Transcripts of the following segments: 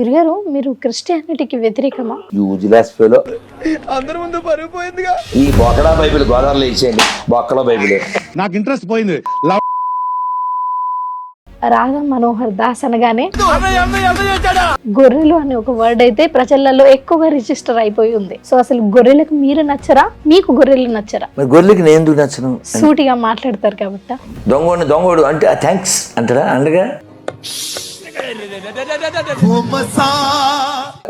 గురుగారు మీరు క్రిస్టియానిటీకి వ్యతిరేకమా? Useless fellow ఈ బొక్కడా బైబిల్ గోదావరిలో ఇచ్చేయండి. బొక్కలో బైబిల్. నాకు ఇంట్రెస్ట్ పోయింది. రాధా మనోహర్ దాస్ అనగానే గొర్రెలు అనే ఒక వర్డ్ అయితే ప్రజలలో ఎక్కువగా రిజిస్టర్ అయిపోయి ఉంది. సో అసలు గొర్రెలకు మీరు నచ్చరా? మీకు గొర్రెలు నచ్చరా? మరి గొర్రెలకి నేను ఎందుకు నచ్చను? సూటిగా మాట్లాడతారు కాబట్టి. దొంగోడిని దొంగోడు అంటే థ్యాంక్స్ అంటారా? అండగా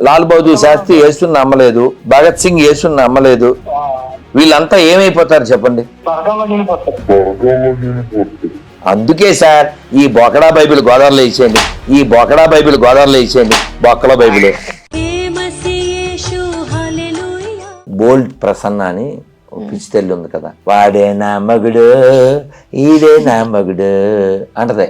లాల్ బహదూర్ శాస్త్రి యేసుని నమ్మలేదు భగత్ సింగ్ యేసుని నమ్మలేదు. వీళ్ళంతా ఏమైపోతారు చెప్పండి? అందుకే సార్ ఈ బొకడా బైబిల్ గోదావరిలో ఇచ్చేయండి. ఈ బొకడా బైబిల్ గోదావరిలో ఇచ్చేయండి. బొక్కలో బైబిల్. బోల్డ్ ప్రసన్న అని పిచ్చి తల్లి ఉంది కదా. వాడే నా మగుడు ఈడే నా మగుడు అంటదే.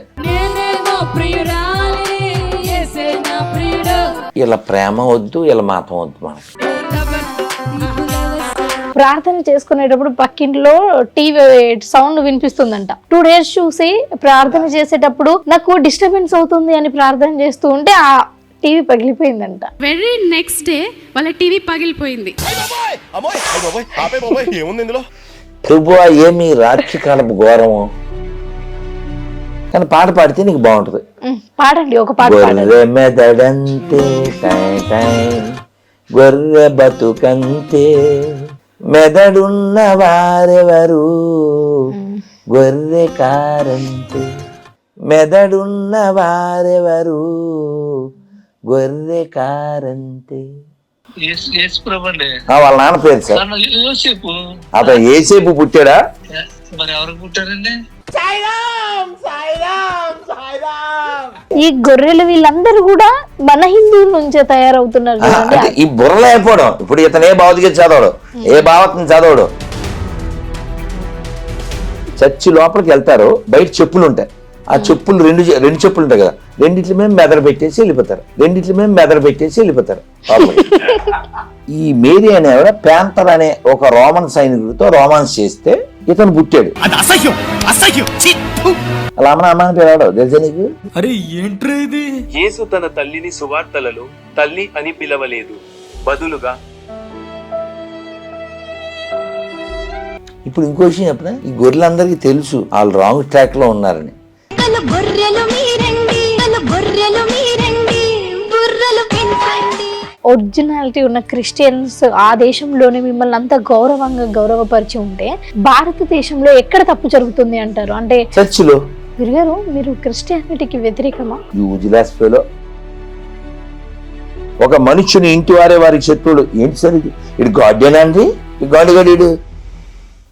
ఇలా ప్రేమ వద్దు ఇలా మాతం వద్దు మనకి. ప్రార్థన చేసుకునేటప్పుడు పక్కింట్లో టీవీ సౌండ్ వినిపిస్తుందంట. టూ డేస్ చూసి ప్రార్థన చేసేటప్పుడు నాకు డిస్టర్బెన్స్ అవుతుంది అని ప్రార్థన చేస్తూ ఉంటే ఆ టీవీ పగిలిపోయిందంట. వెరీ నెక్స్ట్ డే వాళ్ళ టీవీ పగిలిపోయింది. ప్రభు ఏమి రాత్రి కాలపు ఘోరము? కానీ పాట పాడితే నీకు బాగుంటుంది. పాడండి ఒక పాట పాడండి. గొర్రె మెదడంతే గొర్రె బతుకంతే. మెదడున్న వారెవరు గొర్రె కారంతే మెదడున్న వారెవరు గొర్రె కారంతే వాళ్ళ నాన్న పేరు సార్. యోసేపు. అతను ఏసేపు పుట్టాడా? మరి ఎవరికి పుట్టారండి? ఈ గొర్రెలు వీళ్ళందరూ కూడా మన హిందువుల నుంచే తయారవుతున్నారు చూడండి ఈ బుర్ర లేకపోవడం ఇప్పుడు ఇతను ఏ భౌతిక చదవడు ఏ భావతను చదవడు. చర్చి లోపలికి వెళ్తారు బయట చెప్పులు ఉంటాయి. ఆ చెప్పులు రెండు చె- రెండు చెప్పులు ఉంటాయి కదా రెండిట్ల మీద మెదడు పెట్టేసి వెళ్ళిపోతారు. రెండిట్ల మీద మెదడు పెట్టేసి వెళ్ళిపోతారు. ఈ మేరీ అనే ఆవిడ ప్యాంతర్ అనే ఒక రోమన్ సైనికుడితో రోమాన్స్ చేస్తే ఇతను పుట్టాడు. అది అసహ్యం అసహ్యం. ఛీ! అలా అమ్మ అమ్మ అని పిలవడు తెలుసా నీకు? యేసు తన తల్లిని సువార్తలలో తల్లి అని పిలవలేదు. బదులుగా ఇప్పుడు ఇంకో విషయం చెప్పిన? ఈ గొర్రెలందరికీ తెలుసు వాళ్ళు రాంగ్ ట్రాక్లో ఉన్నారని గొర్రెలు మీరండి గొర్రెలు ఒరిజినాలిటీ ఉన్న క్రిస్టియన్స్ ఆ దేశంలోనే మిమ్మల్ని అంత గౌరవంగా గౌరవపరిచి ఉంటే భారతదేశంలో ఎక్కడ తప్పు జరుగుతుంది అంటారు? అంటే చర్చిలో. గురుగారు మీరు క్రిస్టియానిటీకి వ్యతిరేకమా? ఒక మనుషుని ఇంటి వారే వారికి శత్రువుడు ఏంటి సార్ ఇది? ఇడు గాడ్డేనా అండి? ఈ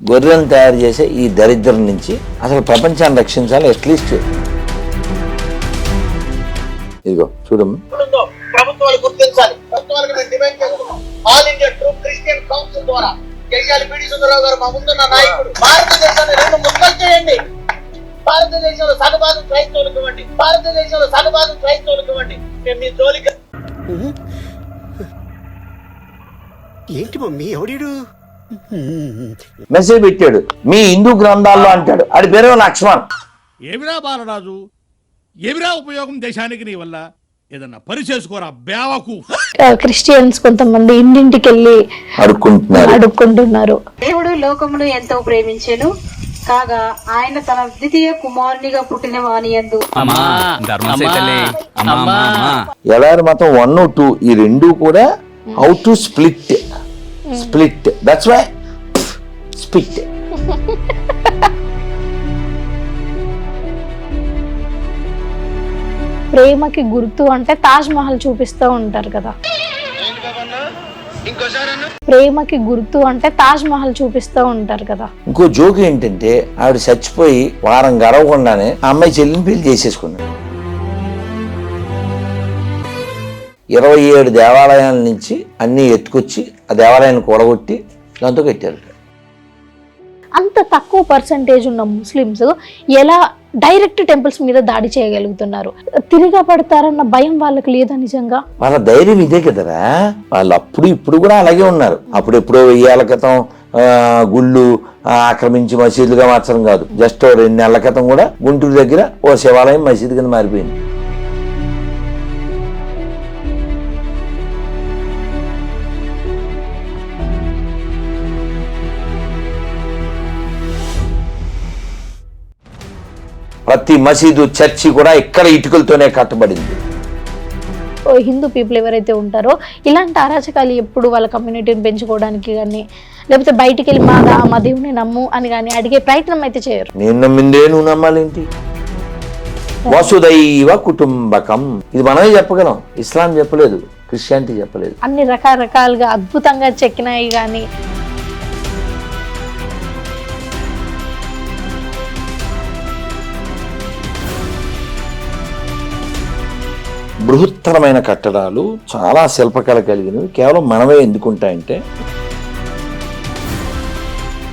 గొర్రెలను తయారు చేసే ఈ దరిద్రం నుంచి అసలు ప్రపంచాన్ని రక్షించాలి అట్లీస్ట్ ఇదిగో చూడమ్మా. ప్రభుత్వాలు గుర్తించాలి. ప్రభుత్వాలకు మేము డిమాండ్ చేస్తున్నాం. All India True Christian Council ద్వారా చెయ్యాలి పిడి సుందరరావు గారు మా ముందున్న నాయకుడు. భారతదేశాన్ని రెండు ముక్కలు చేయండి. భారతదేశంలో సగభాగం క్రైస్తవులకు ఇవ్వండి. భారతదేశంలో సగభాగం క్రైస్తవులకు ఇవ్వండి. మేము మీ జోలికి ఏంటి మమ్మీ ఎవడీడు? మెసేజ్ పెట్టాడు. మీ హిందూ గ్రంథాల్లో అంటాడు. ఆడి పేరు లక్ష్మణ్. ఏమిరా బాలరాజు? ఏమిరా ఉపయోగం దేశానికి నీ వల్ల? ఏదన్నా పని చేసుకోరా బేవకు. క్రిస్టియన్స్ కొంతమంది ఇంటింటికి వెళ్ళి అడుక్కుంటున్నారు. అడుక్కుంటున్నారు. దేవుడు లోకమును ఎంతో ప్రేమించెను కాగా ఆయన తన ద్వితీయ కుమారునిగా పుట్టిన వానియందు ఎడారి మతం వన్ టూ ఈ రెండు కూడా how to split split that's why split ప్రేమకి గుర్తు అంటే తాజ్ మహల్ చూపిస్తూ ఉంటారు కదా. ప్రేమకి గుర్తు అంటే తాజ్ మహల్ చూపిస్తూ ఉంటారు కదా. ఇంకో జోక్ ఏంటంటే ఆవిడ చచ్చిపోయి వారం గడవకుండానే ఆ అమ్మాయి చెల్లిని పెళ్ళి చేసేసుకున్నాడు ఇరవై ఏడు దేవాలయాల నుంచి అన్ని ఎత్తుకొచ్చి ఆ దేవాలయాన్ని కూడగొట్టి దాంతో కట్టారు. అంత తక్కువ పర్సంటేజ్ ఉన్న ముస్లిమ్స్ ఎలా డైరెక్ట్ టెంపుల్స్ మీద దాడి చేయగలుగుతున్నారు? తిరిగా పడతారన్న భయం వాళ్ళకి లేదా నిజంగా? వాళ్ళ ధైర్యం ఇదే కదరా. వాళ్ళు అప్పుడు ఇప్పుడు కూడా అలాగే ఉన్నారు. అప్పుడు ఎప్పుడో వెయ్యేళ్ళ క్రితం గుళ్ళు ఆక్రమించి మసీదులుగా మార్చడం కాదు. జస్ట్ ఓ రెండు నెలల క్రితం కూడా గుంటూరు దగ్గర ఓ శివాలయం మసీదు కింద మారిపోయింది. ప్రతి మసీదు చర్చి కూడా ఇక్కడ ఇటుకలతోనే కట్టబడింది. ఓ హిందూ పీపుల్ ఎవరైతే ఉంటారో ఇలాంటి అరాచకాలు ఎప్పుడు వాళ్ళ కమ్యూనిటీని పెంచుకోవడానికి కానీ లేకపోతే బయటికి వెళ్ళి మా మా దేవుని నమ్ము అని కానీ అడిగే ప్రయత్నం అయితే చేయరు. నేను నమ్మిందే నువ్వు నమ్మాలేంటి? వసుదైవ కుటుంబకం. ఇది మనమే చెప్పగలం. ఇస్లాం చెప్పలేదు. క్రిస్టియానిటీ చెప్పలేదు. అన్ని రకరకాలుగా అద్భుతంగా చెక్కినాయి కానీ బృహత్తరమైన కట్టడాలు చాలా శిల్పకళ కలిగినవి. కేవలం మనమే ఎందుకుంటాయంటే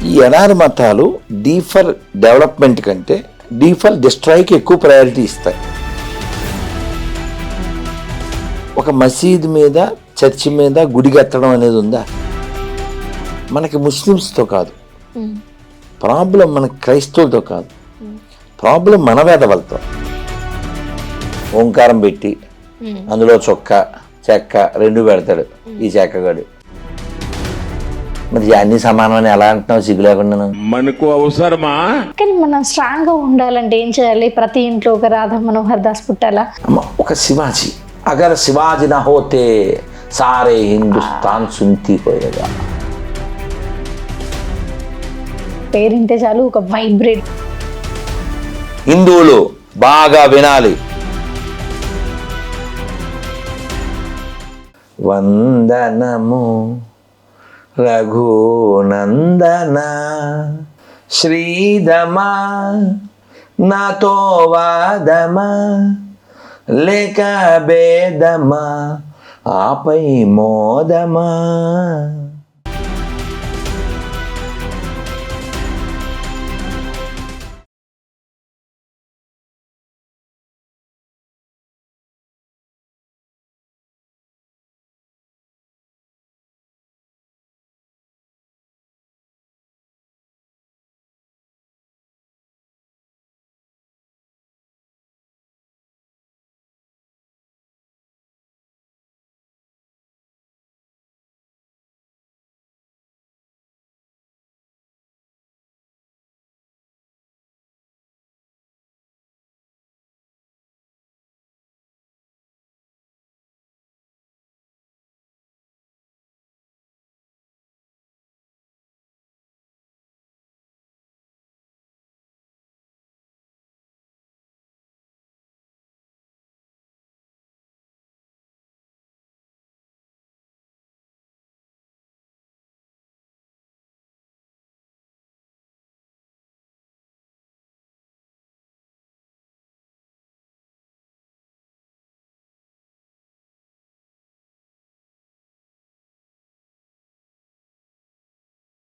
ఈ ఎడారి మతాలు డీ ఫర్ డెవలప్మెంట్ కంటే డీ ఫర్ డిస్ట్రాయ్కి ఎక్కువ ప్రయారిటీ ఇస్తాయి. ఒక మసీద్ మీద చర్చి మీద గుడి కట్టడం అనేది ఉందా? మనకి ముస్లిమ్స్తో కాదు. ప్రాబ్లం మన క్రైస్తవులతో కాదు. ప్రాబ్లం మన వేదవలతో. ఓంకారం పెట్టి అందులో చొక్క చెక్క రెండు పెడతాడు ఈ చెక్కగాడు. మరి అన్ని సమానమని ఎలా అంటున్నావు? సిగ్గు లేకుండా మనకు అవసరమా? కానీ మనం స్ట్రాంగ్గా ఉండాలంటే ఏం చేయాలి? ప్రతి ఇంట్లో ఒక రాధా మనోహర్ దాస్ పుట్టాలా? అమ్మ ఒక శివాజీ. అగర్ శివాజీ నా హోతే సారే హిందుస్థాన్ సుంతి పోయేగా పేరింటే చాలు ఒక వైబ్రేట్ హిందువులు బాగా వినాలి. వందనము. రఘునందన శ్రీధమా నాతో వాదమా లేక భేదమా ఆపై మోదమా.